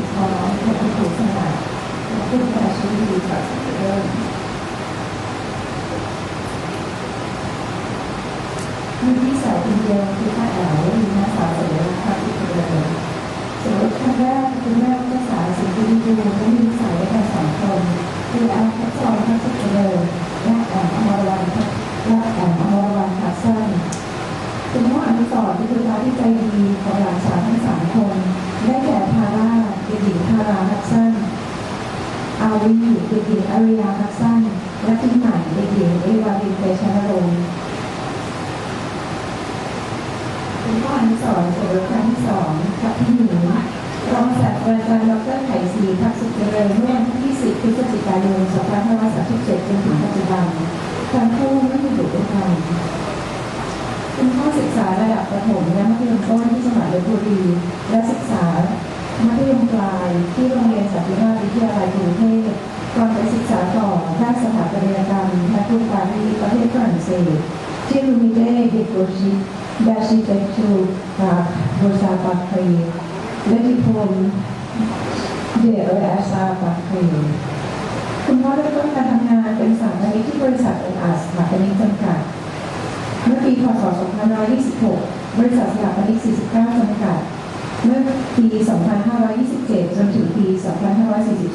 มีชาเป็นสีทองเป็นผู้ถูกสนาและเป็นการชีวิตดีกับเริ่มมีพี่สาวคนเดียวคือป้าแอ๋วมีน้าสาวเสด็จค่ะที่คนเดียวสมมติครั้งแรกคุณแม่ก็สาวสิงที่ดีและมีนิสัยในการสอนคนคืออาพัชจรพัชเจริญและแอมอมรวันและแอมอมรวันพัชสั้นคุณพ่ออนุสรคือพระที่ใจดีของหลานสาวทั้งสามคน ได้แก่ทาร่าเด็กหญิงทาราฮักซันอา วีเด็กหญิงอริยาฮักซันและพี่ใหม่เด็กหญิงเอวารินเตชนรงค์คุณพ่ออนุสรณ์สมรสครั้งที่สองกับพี่หมีรองศาสตราจารย์ดรไข่ศรีทักษุเจริญเมื่อวันที่20พฤศจิกายน2537จนถึงปัจจุบันทั้งคู่ไม่ได้อยู่ด้วยกันคุณพ่อศึกษาระดับประถมและมัธยมต้นที่จังหวัดลบบุรีและศึกษา มัธยมปลายที่โรงเรียนสันติราชวิทยาลัยกรุงเทพก่อนไปศึกษาต่อด้านสถาปัตยกรรมและกรุงปารีสประเทศฝรั่งเศสที่ลูมิเต้เดโกชิดาชิเตชูกับโรซาปาครีและดิพลเดเออาซาปาครีคุณพ่อเริ่มต้นการทำงานเป็นสถาปนิกที่บริษัทเอ็นอาร์สถาปนิกจำกัดเมื่อปีพศ2526 บริษัทสยามพาณิชย์49จำกัด เมื่อปี 2527 จนถึงปี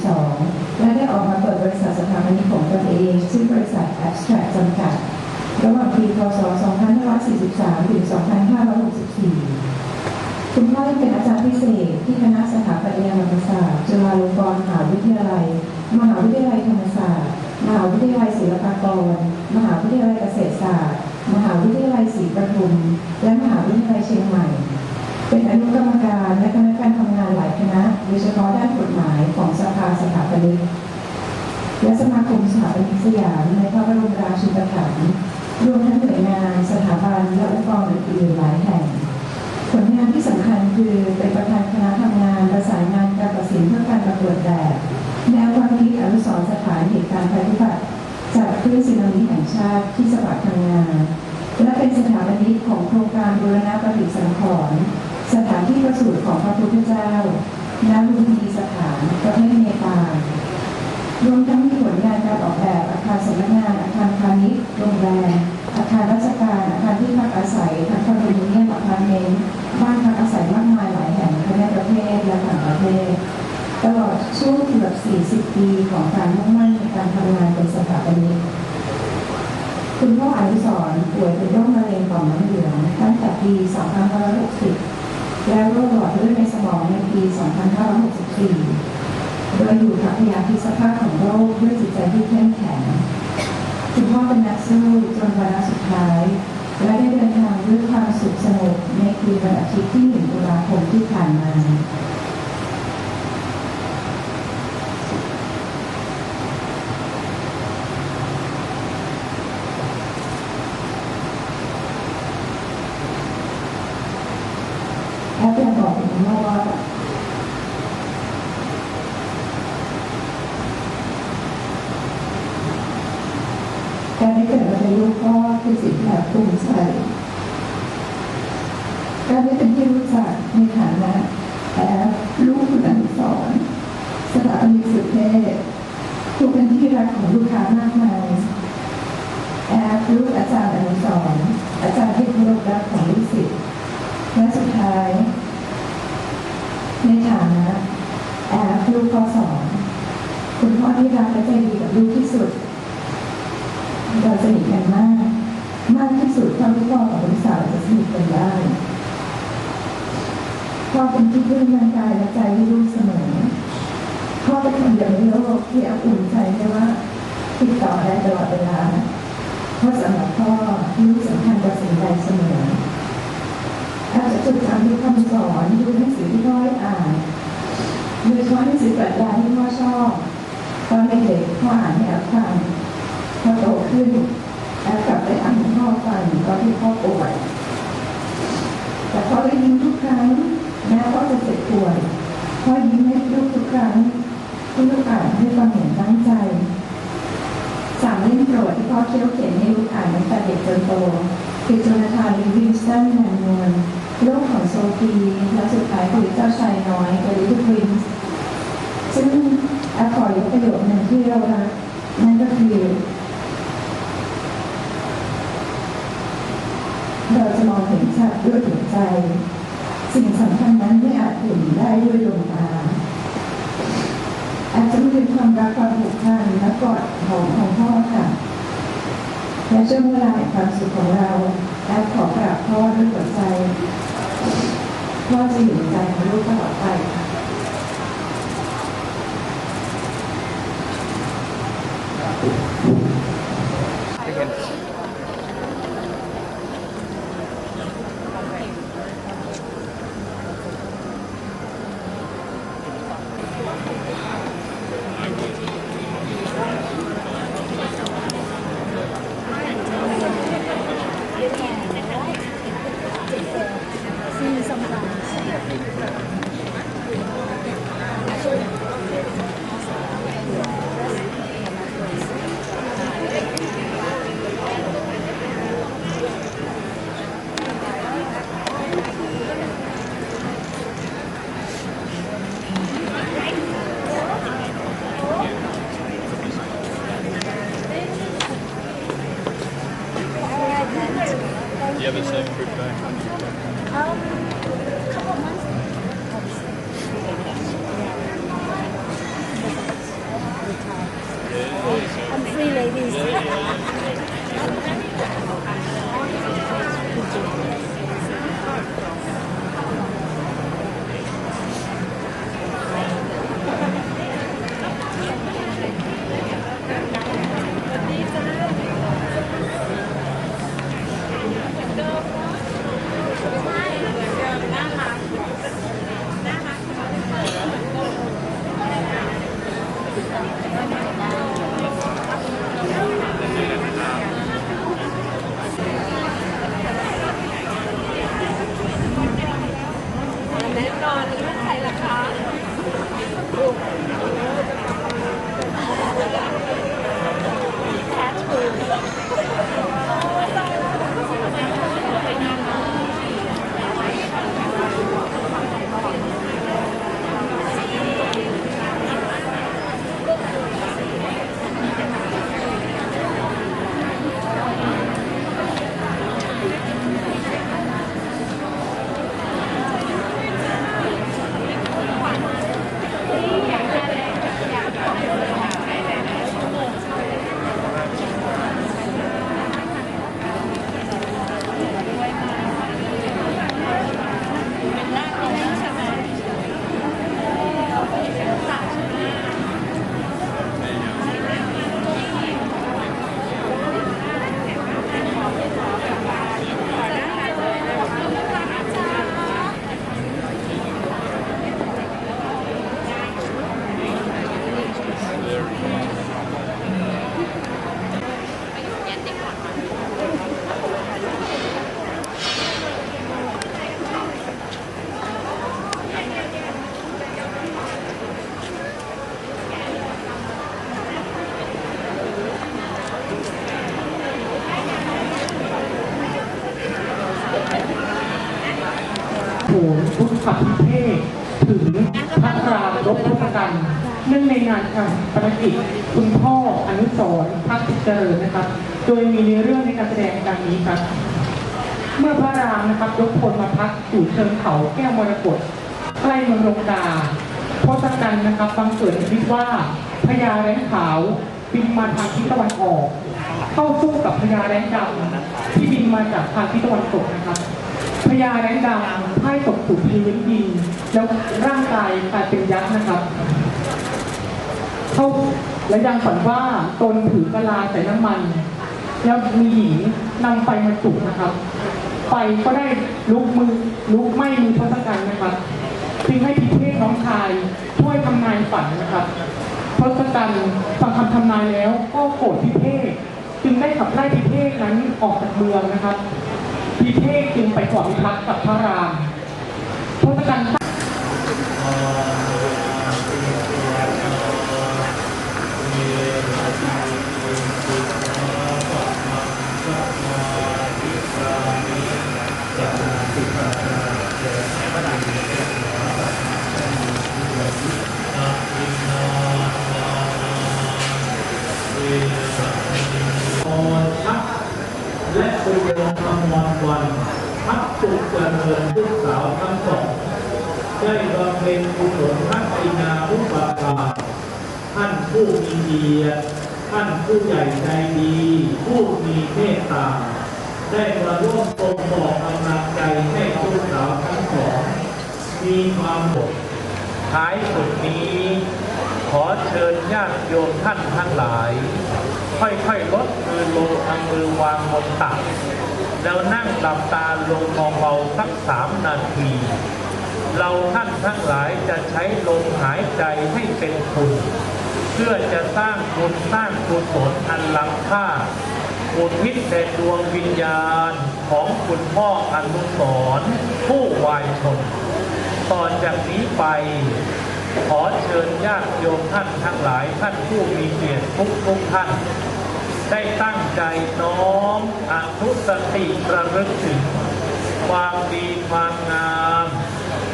2542 และได้ออกมาเปิดบริษัทสถาปนิกของตนเองชื่อบริษัท Abstract จำกัด ระหว่างปี พศ 2543 ถึง 2564 คุณพ่อเป็นอาจารย์พิเศษที่คณะสถาปัตยกรรมศาสตร์จุฬาลงกรณ์มหาวิทยาลัย มหาวิทยาลัยธรรมศาสตร์ มหาวิทยาลัยศิลปากร ณะโดยเฉพาะด้านกฎหมายของสภาสถาปนิกและสมาคมสถาปนิกสยามในพระบรมราชูปถัมภ์รวมทั้งหน่วยงานสถาบันและองค์กรอื่นๆหลายแห่ง ผลงานที่สำคัญคือเป็นประธานคณะทำงานประสานงานการตัดสินเพื่อการประกวดแบบแนวความคิดอนุสรสถานเหตุการณ์ภัยพิบัติจากคลื่นสึนามิแห่งชาติที่จังหวัดพังงาและเป็นสถาปนิกของโครงการบูรณะปฏิสังขรณ์สถานที่ประสูติของพระพุทธเจ้า ณลุมพินีสถานประเทศเนปาลรวมทั้งมีผลงานการออกแบบอาคารสำนักงาน อาคารพาณิชย์โรงแรมอาคารราชการ อาคารที่พักอาศัยทั้งคอนโดมิเนียมอพารเมนบ้านพักอาศัยมากมายหลายแห่งทั้งในประเทศและต่างประเทศ ตลอดช่วงเกือบ 40 ปีของการมุ่งมั่นในการทำงานเป็นสถาปนิกคุณพ่ออนุสรณ์ป่วยเป็นโรคมะเร็งต่อมน้ำเหลืองตั้งแต่ปี 2560 และโรคหลอดเลือดในสมองใน ปี 2564 โดยอยู่กับพยาธิสภาพของโรคด้วยจิตใจที่เข้มแข็งคุณพ่อเป็นนักสู้จนวาระสุดท้าย และได้เดินทางด้วยความสุขสนุกในคืนวันอาทิตย์ที่1 ตุลาคมที่ผ่านมา แอปยังบอกคุณพ่อว่า การได้เกิดมาเป็นลูกพ่อคือสิ่งที่แอบภูมิใจการได้เป็นที่รู้จักในฐานะแอบลูกคุณอนุสรสถาปนิกสุดเทพผู้เป็นที่รักของลูกค้ามากมายแอบลูกอาจารย์อนุสรณ์อาจารย์ที่เคารพรักของลูกศิษย์และสุดท้าย ในฐานะแอบลูกพ่อสอนคุณพ่อที่รักและใจดีกับลูกที่สุด เราสนิทกันมาก มากที่สุดเท่าที่พ่อกับลูกสาวจะสนิทกันได้ พ่อเป็นที่พึ่งทางกายและใจให้ลูกเสมอพ่อเป็นคนเดียวในโลกที่อบอุ่นใจได้ว่า ติดต่อได้ตลอดเวลาเพราะสำหรับพ่อลูกสำคัญกว่าสิ่งใดเสมออาจะจดจำที่คำสอนดูหนังสือที่พ่อให้อ่านโดยเฉพาะหนังสือปรัชญาที่พ่อชอบตอนเด็กๆพ่ออ่านให้แอบฟังพอโตขึ้นแอบกลับไปอ่านให้พ่อฟังตอนที่พ่อป่วยแต่พ่อก็ยิ้มทุกครั้ง แม้ว่าจะเจ็บปวดเพราะยิ้มให้ลูกทุกครั้งลูกอกานด้วยความเห็นตั้งใจสามเล่มโปรดที่พ่อเคี้ยวเขียนให้ลูกอ่านตั้งแต่เด็กจนโตคือโจนาธานลิวิงสตันแมนนวลโลกของโซฟีและสุดท้ายคือเจ้าชายน้อยเอลิทวินซึ่งอาขอยกประโยคหนึ่งที่เรารักนั่นก็คือเราจะมองเห็นชัดด้วยถึงใจ สิ่งสำคัญนั้นไม่อาจเห็นได้ด้วยดวงตาอาจจะไม่เป็นความรักความผูกพันและกอดของของพ่อค่ะและช่วงเวลาแห่งความสุขของเราและขอกราบพ่อด้วยหัวใจพ่อจะอยู่ในใจของลูกตลอดไปค่ะ ทธพิเทศถึงพระรามรบพุทธกันเนื่องในงานการประกิจคุณพ่ออนุสรพักจิตเจริญนะครับ โดยมีเนื้อเรื่องในการแสดงดังนี้ครับ เมื่อพระรามนะครับยกพลมาพักอยู่เชิงเขาแก้วมรกตใกล้เมืองรงดาพศกัณฐ์นะครับบังเกิดคิดว่าพญาแร้งขาวบินมาทางทิศตะวันออก เข้าสู้กับพญาแร้งดำที่บินมาจากทางทิศตะวันตกนะครับ พญาแรงดำพ่ายตกสู่พื้นดินแล้วร่างกายกลายเป็นยักษ์นะครับ เขาและยังฝันว่าตนถือกะลาใส่น้ำมัน แล้วมีหญิงนำไฟมาจุดนะครับ ไฟก็ได้ลุกมือลุกไหม้มือทศกัณฐ์นะครับจึงให้พิเทศน้องชายช่วยทำนายฝันนะครับทศกัณฐ์ฟังคำทำนายแล้วก็โกรธพิเทศจึงได้ขับไล่พิเทศนั้นออกจากเมืองนะครับ พิเทศจึงไปขอพิทักษ์กับพระรามทศกั และเรียนคำนวนวันพักสุขเจริญลูกสาวทั้งสองได้บำเพ็ญกุศลทักษิณาผู้ปาการท่านผู้มีดีท่านผู้ใหญ่ใจดี ผู้มีเมตตา ได้มาร่วมองบอกกำลังใจให้ลูกสาวทั้งสอง มีความสุขท้ายสุดนี้ ขอเชิญญาติโยมท่านทั้งหลาย ค่อยๆลดมือลงเอามือวางบนตักแล้วนั่งหลับตาลงมองเบาสักสามนาที เราท่านทั้งหลายจะใช้ลมหายใจให้เป็นคุณ เพื่อจะสร้างบุญสร้างกุศลอันล้ำค่าอุทิศแด่ดวงวิญญาณของคุณพ่ออนุสรผู้วายชน ต่อจากนี้ไป ขอเชิญญาติโยมท่านทั้งหลาย ท่านผู้มีเกียรติทุกทุกท่าน ได้ตั้งใจน้อมอนุสติประลึกถึง ความดีความงาม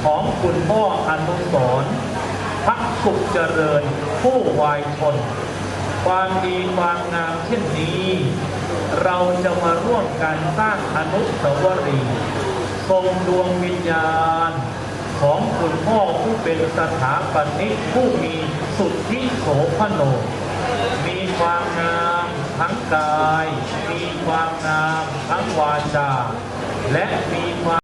ของคุณพ่ออนุสรพักสุขเจริญผู้วายชน ความดีความงามเช่นนี้ เราจะมาร่วมกันสร้างอนุสาวรีย์ทรงดวงวิญญาณ ของคุณพ่อผู้เป็นสถาปนิกผู้มีสุทธิโสพโน มีความงามทั้งกาย มีความงามทั้งวาจา และมีความ